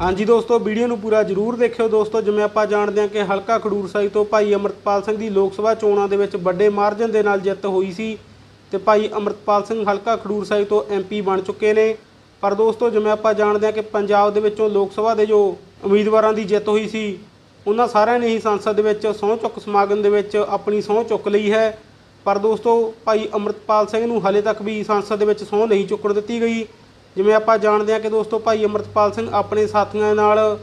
ਹਾਂਜੀ ਦੋਸਤੋ, ਵੀਡੀਓ ਨੂੰ ਪੂਰਾ ਜਰੂਰ ਦੇਖਿਓ ਦੋਸਤੋ, ਜਿਵੇਂ ਆਪਾਂ ਜਾਣਦੇ ਹਾਂ ਕਿ ਹਲਕਾ ਖਡੂਰ ਸਾਹਿਬ ਤੋਂ ਭਾਈ ਅਮਰਤਪਾਲ ਸਿੰਘ ਦੀ ਲੋਕ ਸਭਾ ਚੋਣਾਂ ਦੇ ਵਿੱਚ ਵੱਡੇ ਮਾਰਜਨ ਦੇ ਨਾਲ ਜਿੱਤ ਹੋਈ ਸੀ ਤੇ ਭਾਈ ਅਮਰਤਪਾਲ ਸਿੰਘ ਹਲਕਾ ਖਡੂਰ ਸਾਹਿਬ ਤੋਂ ਐਮਪੀ ਬਣ ਚੁੱਕੇ ਨੇ। ਪਰ ਦੋਸਤੋ, ਜਿਵੇਂ ਆਪਾਂ ਜਾਣਦੇ ਹਾਂ ਕਿ ਪੰਜਾਬ ਦੇ ਵਿੱਚੋਂ ਲੋਕ ਸਭਾ ਦੇ ਜੋ ਉਮੀਦਵਾਰਾਂ ਦੀ ਜਿੱਤ ਹੋਈ ਸੀ, ਉਹਨਾਂ ਸਾਰਿਆਂ ਨੇ ਹੀ ਸੰਸਦ ਦੇ ਵਿੱਚ ਸਹੁੰ ਚੁੱਕ ਸਮਾਗਮ ਦੇ ਵਿੱਚ ਆਪਣੀ ਸਹੁੰ ਚੁੱਕ ਲਈ ਹੈ। ਪਰ ਦੋਸਤੋ, ਭਾਈ ਅਮਰਤਪਾਲ ਸਿੰਘ ਨੂੰ ਹਲੇ ਤੱਕ ਵੀ ਸੰਸਦ ਦੇ ਵਿੱਚ ਸਹੁੰ ਨਹੀਂ ਚੁੱਕਣ ਦਿੱਤੀ ਗਈ। ਜਿਵੇਂ ਆਪਾਂ ਜਾਣਦੇ ਹਾਂ ਕਿ ਦੋਸਤੋ ਭਾਈ ਅਮਰਤਪਾਲ ਸਿੰਘ ਆਪਣੇ ਸਾਥੀਆਂ ਨਾਲ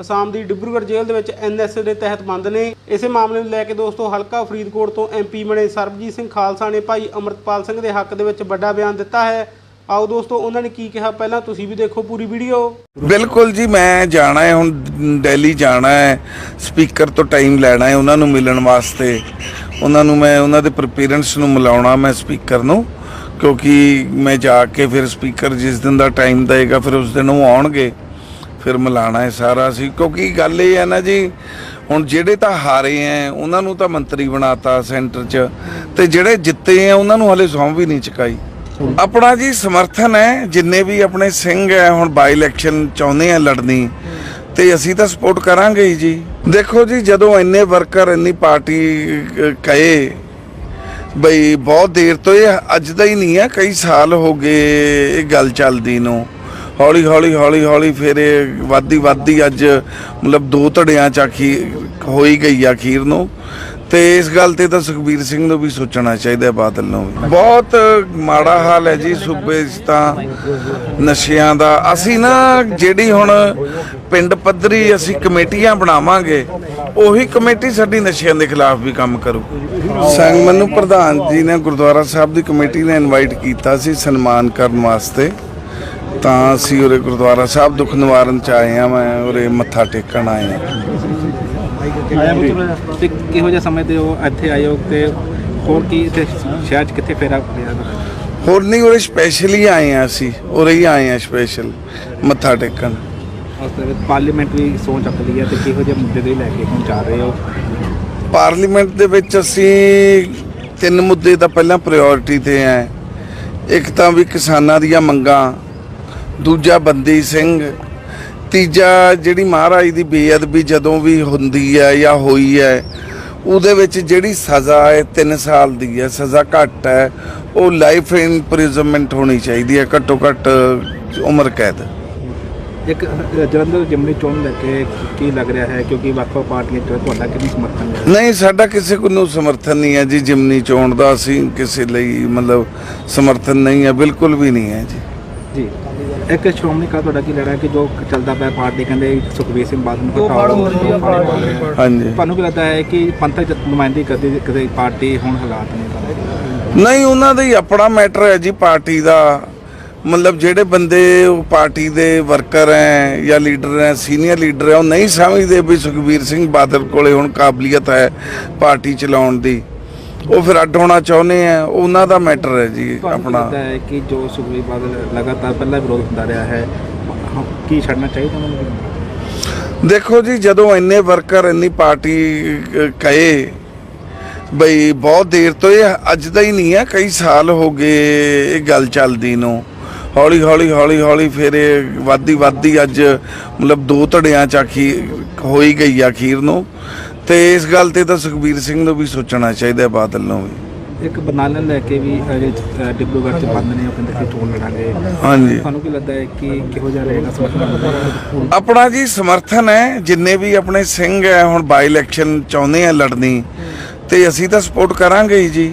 ਅਸਾਮ ਦੀ ਡਿਬਰੂਗੜ੍ਹ ਜੇਲ੍ਹ ਦੇ ਵਿੱਚ ਐਨਐਸਏ ਦੇ ਤਹਿਤ ਬੰਦ ਨੇ। ਇਸੇ ਮਾਮਲੇ ਨੂੰ ਲੈ ਕੇ ਦੋਸਤੋ ਹਲਕਾ ਫਰੀਦਕੋਟ ਤੋਂ ਐਮਪੀ ਬਣੇ ਸਰਬਜੀਤ ਸਿੰਘ ਖਾਲਸਾ ਨੇ ਭਾਈ ਅਮਰਤਪਾਲ ਸਿੰਘ ਦੇ ਹੱਕ ਦੇ ਵਿੱਚ ਵੱਡਾ ਬਿਆਨ ਦਿੱਤਾ ਹੈ। ਆਓ ਦੋਸਤੋ ਉਹਨਾਂ ਨੇ ਕੀ ਕਿਹਾ ਪਹਿਲਾਂ, ਤੁਸੀਂ ਵੀ ਦੇਖੋ ਪੂਰੀ ਵੀਡੀਓ। ਬਿਲਕੁਲ ਜੀ, ਮੈਂ ਜਾਣਾ ਹੈ, ਹੁਣ ਦਿੱਲੀ ਜਾਣਾ ਹੈ, ਸਪੀਕਰ ਤੋਂ ਟਾਈਮ ਲੈਣਾ ਹੈ ਉਹਨਾਂ ਨੂੰ ਮਿਲਣ ਵਾਸਤੇ। ਉਹਨਾਂ ਨੂੰ ਮੈਂ, ਉਹਨਾਂ ਦੇ ਪੇਰੈਂਟਸ ਨੂੰ ਮਿਲਾਉਣਾ ਮੈਂ ਸਪੀਕਰ ਨੂੰ। ਕਿਉਂਕਿ ਮੈਂ ਜਾ ਕੇ ਫਿਰ ਸਪੀਕਰ ਜਿਸ ਦਿਨ ਦਾ ਟਾਈਮ ਦੇਗਾ ਫਿਰ ਉਸ ਦਿਨ ਉਹ ਆਉਣਗੇ, ਫਿਰ ਮਿਲਾਣਾ ਹੈ ਸਾਰਾ ਸੀ ਕਿਉਂਕਿ ਗੱਲ ਇਹ ਹੈ ਨਾ ਜੀ, ਹੁਣ ਜਿਹੜੇ ਤਾਂ ਹਾਰੇ ਆ ਉਹਨਾਂ ਨੂੰ ਤਾਂ ਮੰਤਰੀ ਬਣਾਤਾ ਸੈਂਟਰ 'ਚ, ਤੇ ਜਿਹੜੇ ਜਿੱਤੇ ਆ ਉਹਨਾਂ ਨੂੰ ਹਲੇ ਸੌਂ ਵੀ ਨਹੀਂ ਚੁਕਾਈ। ਆਪਣਾ ਜੀ ਸਮਰਥਨ ਹੈ, ਜਿੰਨੇ ਵੀ ਆਪਣੇ ਸਿੰਘ ਹੈ, ਹੁਣ ਬਾਈ ਇਲੈਕਸ਼ਨ ਚਾਹੁੰਦੇ ਆ ਲੜਨੀ, ਤੇ ਅਸੀਂ ਤਾਂ ਸਪੋਰਟ ਕਰਾਂਗੇ ਹੀ ਜੀ। ਦੇਖੋ ਜੀ, ਜਦੋਂ ਇੰਨੇ ਵਰਕਰ ਇੰਨੀ ਪਾਰਟੀ ਕਹੇ ਬਈ ਬਹੁਤ ਦੇਰ ਤੋਂ ਇਹ ਅੱਜ ਦਾ ਹੀ ਨਹੀਂ ਹੈ ਕਈ ਸਾਲ ਹੋ ਗਏ ਇਹ ਗੱਲ ਚੱਲਦੀ ਨੂੰ। ਹੌਲੀ ਹੌਲੀ ਹੌਲੀ ਹੌਲੀ ਫਿਰ ਇਹ ਵੱਧਦੀ ਵੱਧਦੀ ਅੱਜ ਮਤਲਬ ਦੋ ਧੜਿਆਂ ਚ ਆਖੀ ਹੋਈ ਗਈ ਆ ਅਖੀਰ ਨੂੰ। ਤੇ ਇਸ ਗੱਲ ਤੇ ਤਾਂ ਸੁਖਬੀਰ ਸਿੰਘ ਨੂੰ ਵੀ ਸੋਚਣਾ ਚਾਹੀਦਾ ਬਾਦਲ ਨੂੰ ਵੀ। ਬਹੁਤ ਮਾੜਾ ਹਾਲ ਹੈ ਜੀ ਸੂਬੇ 'ਚ ਤਾਂ ਨਸ਼ਿਆਂ ਦਾ। ਅਸੀਂ ਨਾ ਜਿਹੜੀ ਹੁਣ ਪਿੰਡ ਪੱਧਰੀ ਅਸੀਂ ਕਮੇਟੀਆਂ ਬਣਾਵਾਂਗੇ, ਉਹੀ ਕਮੇਟੀ ਸਾਡੀ ਨਸ਼ਿਆਂ ਦੇ ਖਿਲਾਫ ਵੀ ਕੰਮ ਕਰੂ। ਸੰਗਮਨ ਨੂੰ ਪ੍ਰਧਾਨ ਜੀ ਨੇ ਗੁਰਦੁਆਰਾ ਸਾਹਿਬ ਦੀ ਕਮੇਟੀ ਨੇ ਇਨਵਾਈਟ ਕੀਤਾ ਸੀ ਸਨਮਾਨ ਕਰਨ ਵਾਸਤੇ। ਤਾਂ ਅਸੀਂ ਉਰੇ ਗੁਰਦੁਆਰਾ ਸਾਹਿਬ ਦੁੱਖ ਨਿਵਾਰਨ ਚ ਆਏ ਆ ਮੈਂ ਉਰੇ ਮੱਥਾ ਟੇਕਣ ਆਏ ਆ ਤੇ ਕਿਹੋ ਜਿਹਾ ਇੱਥੇ ਆਏ ਹੋ ਤੇ ਹੋਰ ਕੀ ਇੱਥੇ ਸ਼ਹਿਰ 'ਚ ਕਿੱਥੇ ਫੇਰਾ ਪਿਆ? ਹੋਰ ਨਹੀਂ ਉਰੇ ਸਪੈਸ਼ਲੀ ਆਏ ਆ ਅਸੀਂ। ਉਰੇ ਹੀ ਆਏ ਆ ਸਪੈਸ਼ਲ ਮੱਥਾ ਟੇਕਣ। ਉਸ ਦੇ ਵਿੱਚ ਪਾਰਲੀਮੈਂਟ ਵੀ ਸੋਚ ਚੱਕ ਲਈ ਹੈ ਤੇ ਕਿਹੋ ਜਿਹੇ ਮੁੱਦੇ ਦੇ ਲੈ ਕੇ ਹੁਣ ਜਾ ਰਹੇ ਹੋ? ਪਾਰਲੀਮੈਂਟ ਦੇ ਵਿੱਚ ਅਸੀਂ ਤਿੰਨ ਮੁੱਦੇ ਦਾ ਪਹਿਲਾਂ ਪ੍ਰਾਇੋਰਟੀ ਤੇ ਹੈ। ਇੱਕ ਤਾਂ ਵੀ ਕਿਸਾਨਾਂ ਦੀਆਂ ਮੰਗਾਂ, ਦੂਜਾ ਬੰਦੀ ਸਿੰਘ, ਤੀਜਾ ਜਿਹੜੀ ਮਹਾਰਾਜ ਦੀ ਬੇਅਦਬੀ ਜਦੋਂ ਵੀ ਹੁੰਦੀ ਹੈ ਜਾਂ ਹੋਈ ਹੈ, ਉਹਦੇ ਵਿੱਚ ਜਿਹੜੀ ਸਜ਼ਾ ਹੈ 3 ਸਾਲ ਦੀ ਹੈ, ਸਜ਼ਾ ਘੱਟ ਹੈ, ਉਹ ਲਾਈਫ ਇੰਪ੍ਰਿਜ਼ਨਮੈਂਟ ਹੋਣੀ ਚਾਹੀਦੀ ਹੈ, ਘੱਟੋ ਘੱਟ ਉਮਰ ਕੈਦ। ਇੱਕ ਜਲੰਧਰ ਜਿਮਨੀ ਚੋਣ ਲੈ ਕੇ ਕੀ ਲੱਗ ਰਿਹਾ ਹੈ? ਕਿਉਂਕਿ ਵੱਖ-ਵੱਖ ਪਾਰਟੀਆਂ ਤੁਹਾਡਾ ਕਿੰਨੀ ਸਮਰਥਨ ਹੈ? ਨਹੀਂ ਸਾਡਾ ਕਿਸੇ ਕੋ ਨੂੰ ਸਮਰਥਨ ਨਹੀਂ ਹੈ ਜੀ ਜਿਮਨੀ ਚੋਣ ਦਾ। ਅਸੀਂ ਕਿਸੇ ਲਈ ਮਤਲਬ ਸਮਰਥਨ ਨਹੀਂ ਹੈ ਬਿਲਕੁਲ ਵੀ ਨਹੀਂ ਹੈ ਜੀ। ਜੀ। ਇੱਕ ਸ਼੍ਰੋਮਣੀ ਕਾ ਤੁਹਾਡਾ ਕੀ ਹੈ ਕਿ ਜੋ ਚੱਲਦਾ ਪਿਆ ਪਾਰਟੀ ਕਹਿੰਦੇ ਸੁਖਬੀਰ ਸਿੰਘ ਬਾਦਲ ਨੂੰ ਹਟਾਓ। ਹਾਂਜੀ। ਤੁਹਾਨੂੰ ਕੀ ਲੱਗਦਾ ਹੈ ਕਿ ਪੰਥਕ ਨੁਮਾਇੰਦਗੀ ਕਰਦੀ ਕਿਸੇ ਪਾਰਟੀ ਹੁਣ ਹਾਲਾਤ ਨੇ? ਨਹੀਂ ਉਹਨਾਂ ਦਾ ਹੀ ਆਪਣਾ ਮੈਟਰ ਹੈ ਜੀ ਪਾਰਟੀ ਦਾ। ਮਤਲਬ ਜਿਹੜੇ ਬੰਦੇ ਉਹ ਪਾਰਟੀ ਦੇ ਵਰਕਰ ਹੈ ਜਾਂ ਲੀਡਰ ਹੈ ਸੀਨੀਅਰ ਲੀਡਰ ਹੈ ਉਹ ਨਹੀਂ ਸਮਝਦੇ ਵੀ ਸੁਖਬੀਰ ਸਿੰਘ ਬਾਦਲ ਕੋਲੇ ਹੁਣ ਕਾਬਲੀਅਤ ਹੈ ਪਾਰਟੀ ਚਲਾਉਣ ਦੀ। ਉਹ ਫਿਰ ਅੱਡ ਹੋਣਾ ਚਾਹੁੰਦੇ ਆ ਉਹਨਾਂ ਦਾ ਮੈਟਰ ਹੈ ਜੀ ਆਪਣਾ। ਹੈ ਕਿ ਜੋ ਸੁਖਬੀਰ ਬਾਦਲ ਲਗਾਤਾਰ ਪਹਿਲਾਂ ਵਿਰੋਧ ਹੁੰਦਾ ਰਿਹਾ ਹੈ ਕੀ ਛੱਡਣਾ ਚਾਹੀਦਾ ਉਹਨਾਂ ਨੂੰ? ਦੇਖੋ ਜੀ ਜਦੋਂ ਇੰਨੇ ਵਰਕਰ ਇੰਨੀ ਪਾਰਟੀ ਕਹੇ ਬਈ ਬਹੁਤ ਦੇਰ ਤੋਂ ਇਹ ਅੱਜ ਦਾ ਹੀ ਨਹੀਂ ਹੈ ਕਈ ਸਾਲ ਹੋ ਗਏ ਇਹ ਗੱਲ ਚੱਲਦੀ ਨੂੰ। ਹੌਲੀ ਹੌਲੀ ਹੌਲੀ ਹੌਲੀ ਫਿਰ ਇਹ ਵੱਧਦੀ ਵੱਧਦੀ ਅੱਜ ਮਤਲਬ ਦੋ ਧੜਿਆਂ ਚ ਆਖੀ ਹੋਈ ਗਈ ਆ ਅਖੀਰ ਨੂੰ। ਤੇ ਇਸ ਗੱਲ ਤੇ ਤਾਂ ਸੁਖਬੀਰ ਸਿੰਘ ਨੂੰ ਵੀ ਸੋਚਣਾ ਚਾਹੀਦਾ ਬਾਦਲ ਨੂੰ ਵੀ। ਇੱਕ ਬਨਾਨਾ ਲੈ ਕੇ ਵੀ ਡਿਬਰੂਗੜ੍ਹ ਚ ਬੰਦ ਨੇ ਉਹ ਕਹਿੰਦੇ ਕਿ ਚੋਣ ਲੜਾਂਗੇ। ਹਾਂਜੀ। ਤੁਹਾਨੂੰ ਕੀ ਲੱਗਦਾ ਹੈ ਕਿ ਕਿਹੋ ਜਿਹਾ ਰਹੇਗਾ ਸਮਰਥਨ ਆਪਣਾ? ਜੀ ਸਮਰਥਨ ਹੈ ਜਿੰਨੇ ਵੀ ਆਪਣੇ ਸਿੰਘ ਹੈ ਹੁਣ ਬਾਈ ਇਲੈਕਸ਼ਨ ਚਾਹੁੰਦੇ ਆ ਲੜਨੀ ਤੇ ਅਸੀਂ ਤਾਂ ਸਪੋਰਟ ਕਰਾਂਗੇ ਜੀ।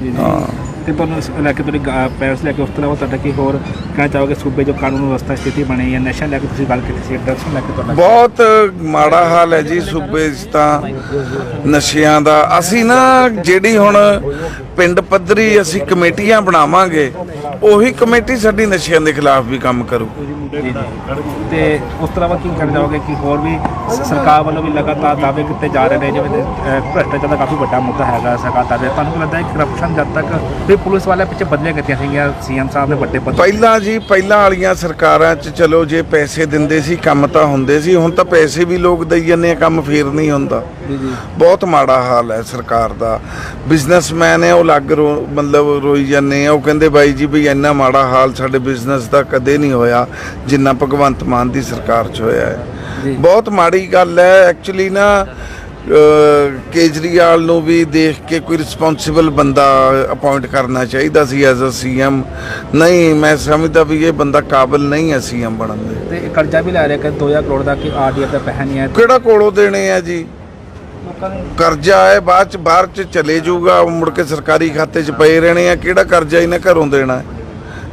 ਜੀ ਜੀ ਤੇ ਤੁਹਾਨੂੰ ਇਸ ਲੈ ਕੇ ਤੁਹਾਡੀ ਪੈਰਸ ਲੈ ਕੇ ਉਸ ਤੋਂ ਇਲਾਵਾ ਤੁਹਾਡਾ ਕੀ ਹੋਰ ਕਹਿਣਾ ਚਾਹੋਗੇ ਸੂਬੇ ਜੋ ਕਾਨੂੰਨ ਵਿਵਸਥਾ ਸਥਿਤੀ ਬਣੀ ਹੈ ਨਸ਼ਾ ਲੈ ਕੇ ਤੁਸੀਂ ਗੱਲ ਕੀਤੀ ਸੀ ਡਰੱਗਸ ਨੂੰ ਲੈ ਕੇ ਤੁਹਾਡਾ ਬਹੁਤ ਮਾੜਾ ਹਾਲ ਹੈ ਜੀ ਸੂਬੇ 'ਚ ਤਾਂ ਨਸ਼ਿਆਂ ਦਾ। ਅਸੀਂ ਨਾ ਜਿਹੜੀ ਹੁਣ ਪਿੰਡ ਪੱਧਰੀ ਅਸੀਂ ਕਮੇਟੀਆਂ ਬਣਾਵਾਂਗੇ ਉਹੀ ਕਮੇਟੀ ਸਾਡੀ ਨਸ਼ਿਆਂ ਦੇ ਖਿਲਾਫ ਵੀ ਕੰਮ ਕਰੂ। ਜੀ ਜੀ। ਤੇ ਉਸ ਤੋਂ ਇਲਾਵਾ ਕੀ ਕਹਿਣਾ ਚਾਹੋਗੇ ਕਿ ਹੋਰ ਵੀ ਸਰਕਾਰ ਵੱਲੋਂ ਵੀ ਲਗਾਤਾਰ ਦਾਅਵੇ ਕੀਤੇ ਜਾ ਰਹੇ ਨੇ ਜਿਵੇਂ ਅਹ, ਭ੍ਰਿਸ਼ਟਾਚਾਰ ਦਾ ਕਾਫੀ ਵੱਡਾ ਮੁੱਦਾ ਹੈਗਾ ਸਰਕਾਰ ਦਾ। ਤੁਹਾਨੂੰ ਕੀ ਲੱਗਦਾ ਹੈ ਕਰਪਸ਼ਨ ਜਦ ਤੱਕ ਵੀ ਪੁਲਿਸ ਵਾਲਿਆਂ ਪਿੱਛੇ ਬਦਲੀਆਂ ਕੀਤੀਆਂ ਸੀਗੀਆਂ ਸੀਐਮ ਸਾਹਿਬ ਨੇ ਵੱਡੇ ਪੱਧਰ ਪਹਿਲਾਂ ਜੀ ਪਹਿਲਾਂ ਵਾਲੀਆਂ ਸਰਕਾਰਾਂ 'ਚ ਚਲੋ ਜੇ ਪੈਸੇ ਦਿੰਦੇ ਸੀ ਕੰਮ ਤਾਂ ਹੁੰਦੇ ਸੀ ਹੁਣ ਤਾਂ ਪੈਸੇ ਵੀ ਲੋਕ ਦਈ ਜਾਂਦੇ ਆ ਕੰਮ ਫੇਰ ਨਹੀਂ ਹੁੰਦਾ। ਜੀ ਜੀ। ਬਹੁਤ ਮਾੜਾ ਹਾਲ ਹੈ ਸਰਕਾਰ ਦਾ। ਬਿਜ਼ਨਸਮੈਨ ਹੈ ਉਹ ਲੱਗ ਰੋ ਮਤਲਬ ਰੋਈ ਜਾਂਦੇ ਆ ਉਹ ਕਹਿੰਦੇ ਬਾਈ ਜੀ ਵੀ ਇੰਨਾ ਮਾੜਾ ਹਾਲ ਸਾਡੇ ਬਿਜ਼ਨਸ ਦਾ ਕਦੇ ਨਹੀਂ ਹੋਇਆ ਜਿੰਨਾ ਭਗਵੰਤ ਮਾਨ ਦੀ ਸਰਕਾਰ 'ਚ ਹੋਇਆ ਹੈ। ਬਹੁਤ ਮਾੜੀ ਗੱਲ ਹੈ। ਐਕਚੁਅਲੀ ਨਾ ਕੇਜਰੀਵਾਲ ਨੂੰ ਵੀ ਦੇਖ ਕੇ ਕੋਈ ਰਿਸਪੌਂਸਿਬਲ ਬੰਦਾ ਅਪਾਇੰਟ ਕਰਨਾ ਚਾਹੀਦਾ ਸੀ ਐਜ਼ ਅ ਸੀਐਮ ਨਹੀਂ ਮੈਂ ਸਮਝਦਾ ਵੀ ਇਹ ਬੰਦਾ ਕਾਬਿਲ ਨਹੀਂ ਹੈ ਸੀਐਮ ਬਣਨ ਦੇ। ਤੇ ਕਰਜ਼ਾ ਵੀ ਲੈ ਰਿਹਾ ਕਿ 2000 ਕਰੋੜ ਦਾ ਕਿ ਆਰਡੀਐਫ ਦਾ ਪੈਸਾ ਨਹੀਂ ਹੈ। ਕਿਹੜਾ ਕੋਲੋਂ ਦੇਣੇ ਆ ਜੀ? ਕਰਜ਼ਾ ਹੈ ਬਾਅਦ ਚ ਬਾਹਰ ਚ ਚਲੇ ਜਾਊਗਾ ਮੁੜ ਕੇ ਸਰਕਾਰੀ ਖਾਤੇ ਚ ਪਏ ਰਹਿਣੇ ਆ। ਕਿਹੜਾ ਕਰਜ਼ਾ ਇਹਨੇ ਘਰੋਂ ਦੇਣਾ? ਹੈ?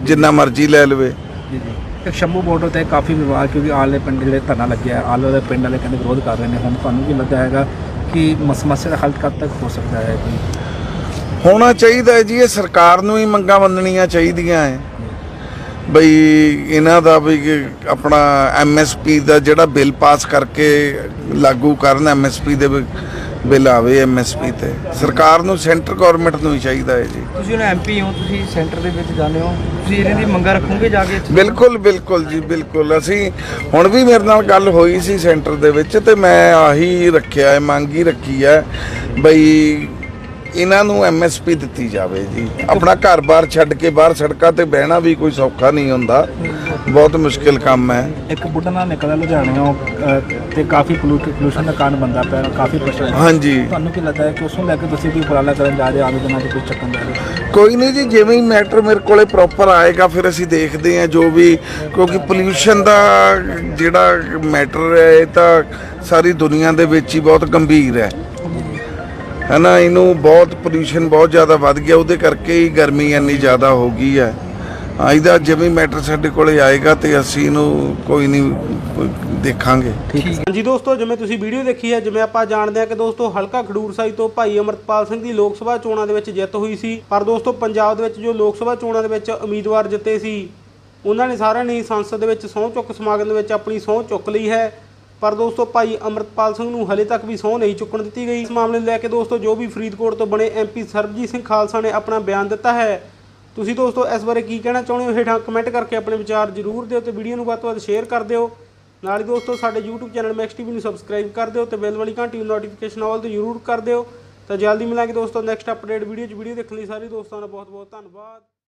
ਜਿੰਨਾ ਮਰਜ਼ੀ ਲੈ ਲਵੇ। ਜੀ ਜੀ। ਸ਼ੰਭੂ ਬਾਰਡਰ ਤੇ ਕਾਫੀ ਵਿਵਾਦ ਕਿਉਂਕਿ ਆਲੇ ਪਿੰਡ ਜਿਹੜੇ ਧਰਨਾ ਲੱਗਿਆ ਆਲੇ ਦੇ ਪਿੰਡ ਵਾਲੇ ਕਹਿੰਦੇ ਵਿਰੋਧ ਕਰ ਰਹੇ ਨੇ। ਹੁਣ ਤੁਹਾਨੂੰ ਕੀ ਲੱਗਦਾ ਹੈਗਾ ਕਿ ਮਸ- ਸਮੱਸਿਆ ਦਾ ਹੱਲ ਕਦ ਤੱਕ ਹੋ ਸਕਦਾ ਹੈ ਕੋਈ? ਹੋਣਾ ਚਾਹੀਦਾ ਹੈ ਜੀ ਇਹ ਸਰਕਾਰ ਨੂੰ ਹੀ ਮੰਗਾਂ ਮੰਨਣੀਆਂ ਚਾਹੀਦੀਆਂ ਹੈ। ਬਈ ਇਹਨਾਂ ਦਾ ਵੀ ਆਪਣਾ ਐਮਐਸਪੀ ਦਾ ਜਿਹੜਾ ਬਿੱਲ ਪਾਸ ਕਰਕੇ ਲਾਗੂ ਕਰਨ ਐਮਐਸਪੀ ਦੇ ਬਿੱਲ ਆਵੇ ਐਮਐਸਪੀ ਤੇ। ਸਰਕਾਰ ਨੂੰ ਸੈਂਟਰ ਗਵਰਨਮੈਂਟ ਨੂੰ ਹੀ ਚਾਹੀਦਾ ਹੈ ਜੀ। ਤੁਸੀਂ ਹੁਣ ਐਮਪੀ ਹੋ ਤੁਸੀਂ ਸੈਂਟਰ ਦੇ ਵਿੱਚ ਜਾਂਦੇ ਹੋ। ਤੁਸੀਂ ਇਹਨਾਂ ਦੀ ਮੰਗਾਂ ਰੱਖੋਗੇ ਜਾ ਕੇ ਬਿਲਕੁਲ ਬਿਲਕੁਲ ਜੀ ਬਿਲਕੁਲ। ਅਸੀਂ ਹੁਣ ਵੀ ਮੇਰੇ ਨਾਲ ਗੱਲ ਹੋਈ ਸੀ ਸੈਂਟਰ ਦੇ ਵਿੱਚ ਤੇ ਮੈਂ ਆਹੀ ਰੱਖਿਆ ਹੈ ਮੰਗ ਹੀ ਰੱਖੀ ਹੈ ਬਈ ਇਹਨਾਂ ਨੂੰ ਐਮਐਸਪੀ ਦਿੱਤੀ ਜਾਵੇ ਜੀ। ਆਪਣਾ ਘਰ-ਬਾਰ ਛੱਡ ਕੇ ਬਾਹਰ ਸੜਕਾਂ ਤੇ ਬਹਿਣਾ ਵੀ ਕੋਈ ਸੌਖਾ ਨਹੀਂ ਹੁੰਦਾ। ਬਹੁਤ ਮੁਸ਼ਕਿਲ ਕੰਮ ਹੈ। ਇੱਕ ਬੁੱਢਾ ਨਾਲ ਨਿਕਲਦਾ ਲੁਧਿਆਣਿਓਂ ਅਹ, ਤੇ ਕਾਫੀ ਪੋਲੂਸ਼ਨ ਦਾ ਕਾਰਨ ਬੰਦਾ ਪਿਆ ਕਾਫੀ ਪ੍ਰਸ਼ਨ ਹਾਂਜੀ। ਤੁਹਾਨੂੰ ਕੀ ਲੱਗਦਾ ਹੈ ਕਿ ਉਸ ਨੂੰ ਲੈ ਕੇ ਤੁਸੀਂ ਕੋਈ ਉਪਰਾਲਾ ਕਰਨ ਜਾ ਰਹੇ ਹੋ ਆਗੇ ਦਿਨਾਂ 'ਚ ਕੋਈ ਚੱਕਣ ਜਾ ਰਹੇ ਹੋ? ਕੋਈ ਨਹੀਂ ਜੀ ਜਿਵੇਂ ਹੀ ਮੈਟਰ ਮੇਰੇ ਕੋਲੇ ਪ੍ਰੋਪਰ ਆਏਗਾ ਫਿਰ ਅਸੀਂ ਦੇਖਦੇ ਹਾਂ ਜੋ ਵੀ ਕਿਉਂਕਿ ਪੋਲਿਊਸ਼ਨ ਦਾ ਜਿਹੜਾ ਮੈਟਰ ਹੈ ਇਹ ਤਾਂ ਸਾਰੀ ਦੁਨੀਆ ਦੇ ਵਿੱਚ ਹੀ ਬਹੁਤ ਗੰਭੀਰ ਹੈ। ਹਨਾ ਇਹਨੂੰ ਬਹੁਤ ਪੋਲਿਊਸ਼ਨ ਬਹੁਤ ਜ਼ਿਆਦਾ ਵੱਧ ਗਿਆ ਉਹਦੇ ਕਰਕੇ ਹੀ ਗਰਮੀ ਇੰਨੀ ਜ਼ਿਆਦਾ ਹੋ ਗਈ ਹੈ। ਹਾਂ, ਇਹਦਾ ਜਿਵੇਂ ਮੈਟਰ ਸਾਡੇ ਕੋਲੇ ਆਏਗਾ ਤੇ ਅਸੀਂ ਇਹਨੂੰ ਕੋਈ ਨਹੀਂ ਦੇਖਾਂਗੇ। ਹਾਂਜੀ ਦੋਸਤੋ ਜਿਵੇਂ ਤੁਸੀਂ ਵੀਡੀਓ ਦੇਖੀ ਹੈ ਜਿਵੇਂ ਆਪਾਂ ਜਾਣਦੇ ਹਾਂ ਕਿ ਦੋਸਤੋ ਹਲਕਾ ਖਡੂਰ ਸਾਹਿਬ ਤੋਂ ਭਾਈ ਅਮਰਤਪਾਲ ਸਿੰਘ ਦੀ ਲੋਕ ਸਭਾ ਚੋਣਾਂ ਦੇ ਵਿੱਚ ਜਿੱਤ ਹੋਈ ਸੀ। ਪਰ ਦੋਸਤੋ ਪੰਜਾਬ ਦੇ ਵਿੱਚ ਜੋ ਲੋਕ ਸਭਾ ਚੋਣਾਂ ਦੇ ਵਿੱਚ ਉਮੀਦਵਾਰ ਜਿੱਤੇ ਸੀ ਉਹਨਾਂ ਨੇ ਸਾਰਿਆਂ ਨੇ ਸੰਸਦ ਦੇ ਵਿੱਚ ਸਹੁੰ ਚੁੱਕ ਸਮਾਗਮ ਦੇ ਵਿੱਚ ਆਪਣੀ ਸਹੁੰ ਚੁੱਕ ਲਈ ਹੈ। ਪਰ ਦੋਸਤੋ ਭਾਈ ਅਮਰਤਪਾਲ ਸਿੰਘ ਨੂੰ ਹਲੇ ਤੱਕ ਵੀ ਸਹੁੰ ਨਹੀਂ ਚੁੱਕਣ ਦਿੱਤੀ ਗਈ। ਇਸ ਮਾਮਲੇ ਨੂੰ ਲੈ ਕੇ ਦੋਸਤੋ ਜੋ ਵੀ ਫਰੀਦਕੋਟ ਤੋਂ ਬਣੇ ਐਮਪੀ ਸਰਬਜੀਤ ਸਿੰਘ ਖਾਲਸਾ ਨੇ ਆਪਣਾ ਬਿਆਨ ਦਿੱਤਾ ਹੈ। ਤੁਸੀਂ ਦੋਸਤੋ ਇਸ ਬਾਰੇ ਕੀ ਕਹਿਣਾ ਚਾਹੁੰਦੇ ਹੋ? ਹੇਠਾਂ ਕਮੈਂਟ ਕਰਕੇ ਆਪਣੇ ਵਿਚਾਰ ਜ਼ਰੂਰ ਦਿਓ ਤੇ ਵੀਡੀਓ ਨੂੰ ਵੱਧ ਤੋਂ ਵੱਧ ਸ਼ੇਅਰ ਕਰ ਦਿਓ। ਨਾਲ ਹੀ ਦੋਸਤੋ ਸਾਡੇ YouTube ਚੈਨਲ ਮੈਕਸ ਟੀਵੀ ਨੂੰ ਸਬਸਕ੍ਰਾਈਬ ਕਰ ਦਿਓ ਤੇ ਬੈਲ ਵਾਲੀ ਘੰਟੀ ਨੂੰ ਨੋਟੀਫਿਕੇਸ਼ਨ ਆਲ ਤੇ ਜ਼ਰੂਰ ਕਰ ਦਿਓ। ਤਾਂ ਜਲਦੀ ਮਿਲਾਂਗੇ ਦੋਸਤੋ ਨੈਕਸਟ ਅਪਡੇਟ ਵੀਡੀਓ 'ਚ। ਵੀਡੀਓ ਦੇਖਣ ਲਈ ਸਾਰੇ ਦੋਸਤਾਂ ਦਾ ਬਹੁਤ ਬਹੁਤ ਧੰਨਵਾਦ।